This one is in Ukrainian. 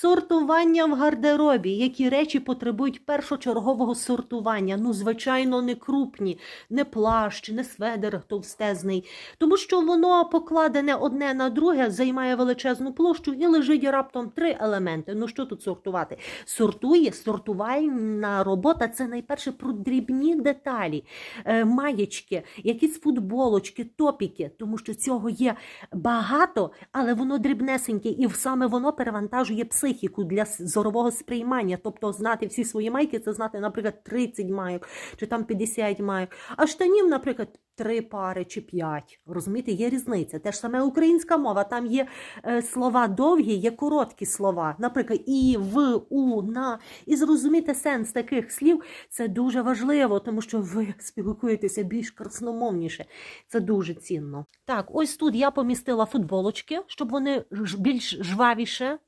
Сортування в гардеробі. Які речі потребують першочергового сортування? Ну, звичайно, не крупні, не плащ, не сведер товстезний. Тому що воно покладене одне на друге, займає величезну площу і лежить раптом три елементи. Ну що тут сортувати? Сортує, сортувальна робота це найперше про дрібні деталі, е, маєчки, якісь футболочки, топіки, тому що цього є багато, але воно дрібнесеньке, і саме воно перевантажує психіку для зорового сприймання. Тобто знати всі свої майки, це знати, наприклад, 30 майок чи там 50 майок. А штанів, наприклад, три пари чи п'ять. Розумієте, є різниця. Те ж саме українська мова. Там є е, слова довгі, є короткі слова. Наприклад, і, в, у, на. І зрозуміти сенс таких слів це дуже важливо, тому що ви спілкуєтеся більш красномовніше. Це дуже цінно. Так, ось тут я помістила футболочки, щоб вони більш жвавіше